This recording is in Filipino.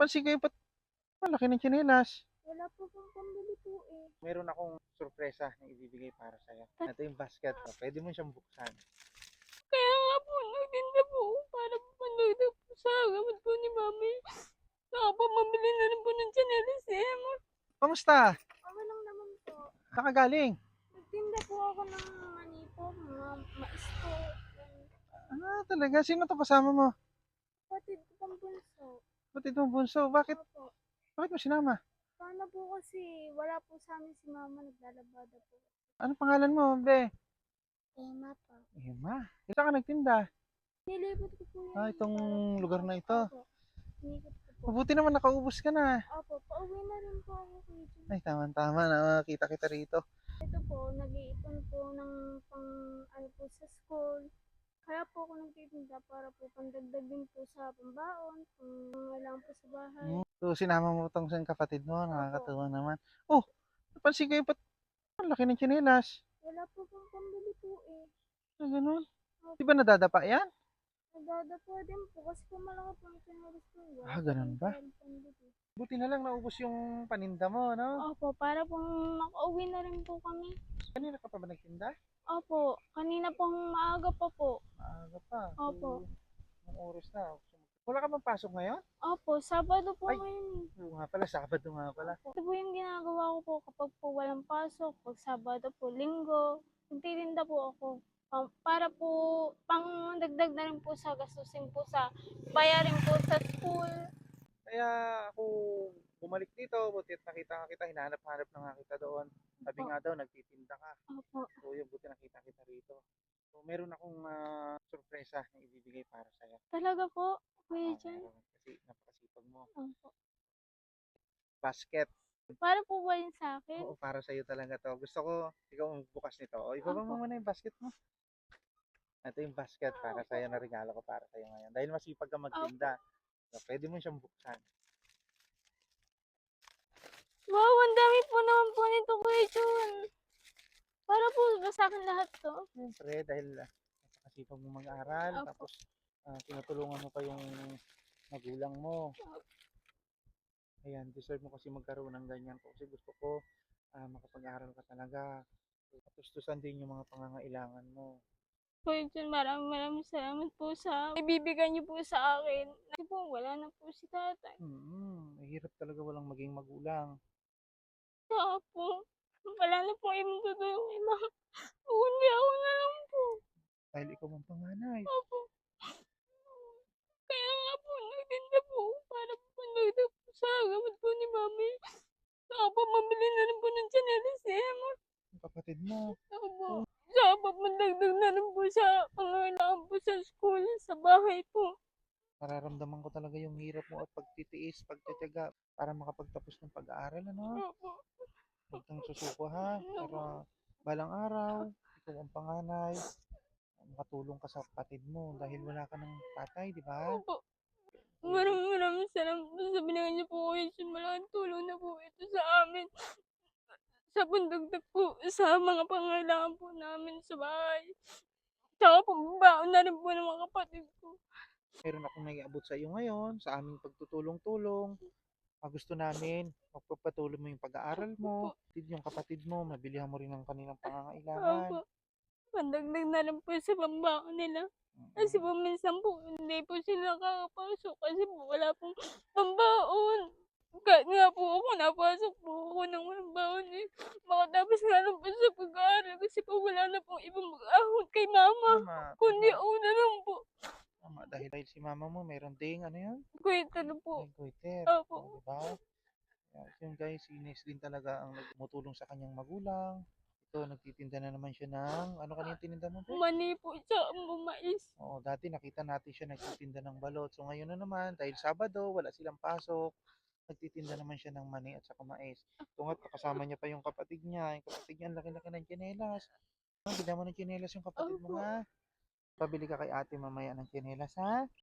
Pansin ko yung pat... Malaki ng tsinelas. Wala po pong pambili po eh. Meron akong sorpresa na ibibigay para sa'yo. Ito yung basket. Oh, pwede mo siyang buksan. Kaya nga po, nagtinda po ako para po pandagdag po sa gamot po ni Mami. Saka po, mabili na rin po ng chanelis eh. Kamusta? Okay lang naman po. Nakagaling. Nagtinda po ako ng mani po, mga mais po. Ah, talaga? Sino to kasama mo? Kapatid ko pang bunso. Batid mo bunso. Bakit? Opo. Bakit mo sinama? Paano po kasi wala po sa amin si Mama naglalabada po. Ano pangalan mo, be? Emma po. Emma. Ito ka nagtinda. Nilibot ko po yung... Ah, itong lugar na ito. Opo. Inikot ko po. Mabuti naman nakaubos ka na. Opo, pauwi na rin po ako kuya. Ay, tama-tama na makita kita rito. Ito po, nag-iipon po ng pang ano po sa school. Kaya po ako nagtitinda para po pandagdag din po sa pambaon, kung lang po sa bahay. Hmm. So, sinama mo itong isang kapatid mo. Nakakatuwa naman. Oh, napansin ko yung pat... Ang laki ng tsinelas. Wala po pong pambili po eh. Ah, ganun. Di ba nadadapa yan? Nagdada po din po kasi po malaki po ang channels ko. Wala Ah, ganun ba? Buti na lang naubos yung paninda mo, no? Opo, para pong makauwi na rin po kami. Kanina ka pa ba nagtinda? Opo, kanina pong maaga pa po. Maaga pa. Opo. So, Anong oras na? Wala ka bang pasok ngayon? Opo, Sabado po Ay. ngayon eh. Oo nga pala, Sabado nga pala. Ito po yung ginagawa ko po kapag po walang pasok, pag Sabado po, Linggo, nagtitinda po ako. Um, para po, pang dagdag na rin po sa gastusin po sa bayarin po sa school. Kaya ako bumalik dito, buti at nakita nga kita, hinahanap-hanap na nga kita doon. Sabi Opo. nga daw, nagtitinda ka. Opo. So yun, buti nakita kita rito. So meron akong ah, sorpresa na ibibigay para sa'yo. Talaga po, Kuya Jan? meron. Kasi napakasipag mo. Opo. Basket. Para po ba yun sa akin? Oo, para sa'yo talaga to. Gusto ko, ikaw ang bukas nito. O, ibaba mo Opo. muna yung basket mo. Ito yung basket para sa'yo na regalo ko para sa'yo ngayon. Dahil masipag ka magtinda. So, pwede mo siyang buksan. Wow, ang dami po naman po nito, Kuya Jun. Para po ba sa akin lahat to? Siyempre, dahil ah, napakasipag mo mag-aral. Opo. Tapos, ah, tinutulungan mo pa yung magulang mo. Ayan, deserve mo kasi magkaroon ng ganyan ko. Kasi gusto ko ah, makapag-aral ka talaga. Katustusan din yung mga pangangailangan mo. Kuya Jun, maraming maraming salamat po sa ibibigay niyo po sa akin. Kasi po, wala na po si tatay. Hmm, mahirap talaga walang maging magulang. Saka po, wala na po ibang tutulong kay mama. Kundi ako na lang po. Dahil ikaw ang panganay. Opo. Kaya nga po, nagtinda po para po pandagdag po sa gamot po ni mami. Saka po, mabili na rin po ng chanelis eh. Yung kapatid mo. Opo. Saka po, pandagdag na rin po sa pangailangan po sa school, sa bahay po. Nararamdaman ko talaga yung hirap mo at pagtitiis, pagtitiyaga para makapagtapos ng pag-aaral, ano? Huwag kang susuko ha. Para balang araw, ikaw ang panganay. Makatulong ka sa kapatid mo dahil wala ka ng tatay, di ba? Opo. Maraming maraming salamat po sa binigay niyo po Jun. Malaking tulong na po ito sa amin. Sa pandagdag po sa mga pangailangan po namin sa bahay. Tsaka po, baon na rin po ng mga kapatid ko. Meron akong naiabot sa iyo ngayon, sa aming pagtutulong-tulong. Ah, gusto namin, magpapatuloy mo yung pag-aaral mo, kapatid yung kapatid mo, mabilihan mo rin ang kanilang pangangailangan. Opo. Pandagdag na rin po sa pambaon nila. Kasi po minsan po, hindi po sila nakakapasok kasi po wala pong pambaon. Kahit nga po ako, napasok po ako ng walang baon eh. Makatapos nga lang po sa pag-aaral kasi po wala na pong ibang mag-ahon kay mama. Tama, Kundi tama, ako na lang po. Tama. Dahil, dahil si mama mo, meron ding, ano yun? Kuya, ano po. May goiter. Opo. Diba? Yun guys, si Ines din talaga ang tumutulong sa kanyang magulang. Ito, nagtitinda na naman siya ng, ano kanina tininda mo? Pe? Mani po siya ang bumais. Oo, dati nakita natin siya nagtitinda ng balot. So ngayon na naman, dahil Sabado, wala silang pasok, nagtitinda naman siya ng mani at saka mais. Tungat kasama niya pa yung kapatid niya. Yung kapatid niya, ang laki-laki ng tsinelas. Ah, bigyan mo ng tsinelas yung kapatid mo Opo. Pabili ka kay ate mamaya ng tsinelas ha.